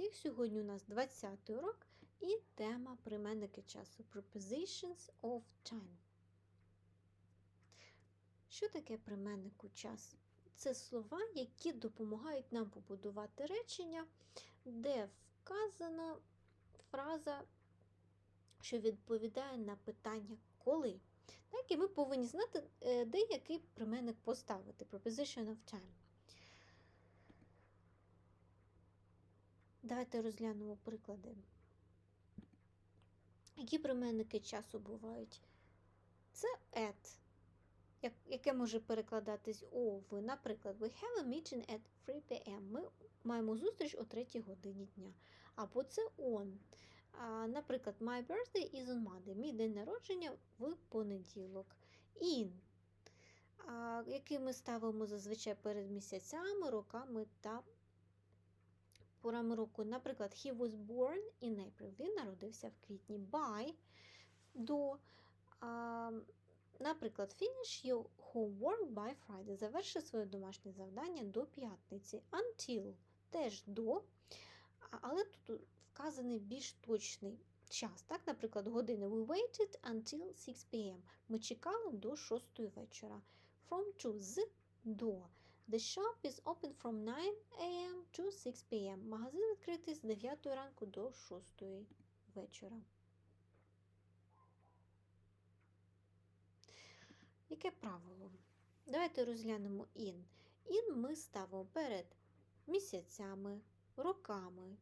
всіх! Сьогодні у нас 20 урок і тема прийменники часу Prepositions of time. Що таке прийменнику час? Це слова, які допомагають нам побудувати речення, де вказана фраза, що відповідає на питання коли. Так, і ми повинні знати, е, де який прийменник поставити. Preposition of time. Давайте розглянемо приклади. Які прийменники часу бувають? Це at, яке може перекладатись over. Наприклад, we have a meeting at 3 p.m. Ми маємо зустріч о 3 годині дня. Або це on. Наприклад, my birthday is on Monday. Мій день народження в понеділок. In, який ми ставимо зазвичай перед місяцями, роками та порами року. Наприклад, he was born in April. Він народився в квітні. By до. А, наприклад, finish your homework by Friday. Заверши своє домашнє завдання до п'ятниці. Until теж до. Але тут вказаний більш точний час. Так, наприклад, години. We waited until 6 p.m. Ми чекали до 6 вечора. From to з до. The shop is open from 9 a.m. to 6 p.m. Магазин відкритий з 9 ранку до 6 вечора. Яке правило? Давайте розглянемо in. In ми ставимо перед місяцями, роками,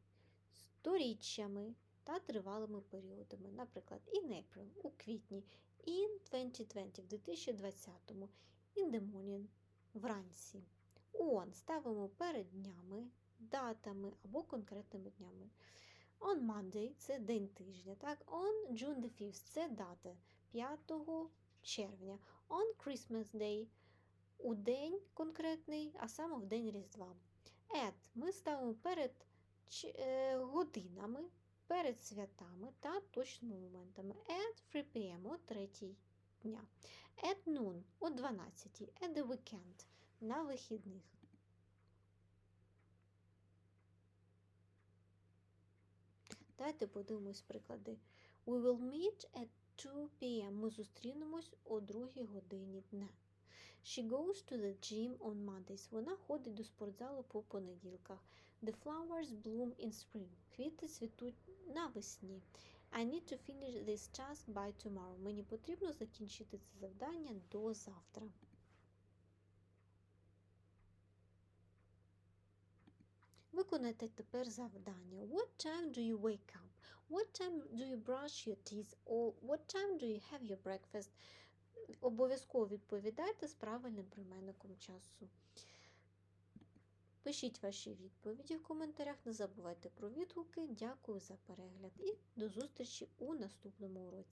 сторіччями та тривалими періодами. Наприклад, in April у квітні, in 2020 в 2020, in the morning вранці. On ставимо перед днями, датами або конкретними днями. On Monday це день тижня. Так? On June the 5th це дата 5 червня. On Christmas Day у день конкретний, а саме в день Різдва. At ми ставимо перед е, годинами, перед святами та точними моментами. At 3 p.m. о 3 дня. At noon о 12, at the weekend на вихідних. Давайте подивимось приклади. We will meet at 2 p.m. Ми зустрінемось о 2 годині дня. She goes to the gym on Mondays. Вона ходить до спортзалу по понеділках. The flowers bloom in spring. Квіти цвітуть навесні. I need to finish this task by tomorrow. Мені потрібно закінчити це завдання до завтра. Виконайте тепер завдання. What time do you wake up? What time do you brush your teeth? Or what time do you have your breakfast? Обов'язково відповідайте з правильним прийменником часу. Пишіть ваші відповіді в коментарях, не забувайте про відгуки. Дякую за перегляд і до зустрічі у наступному уроці.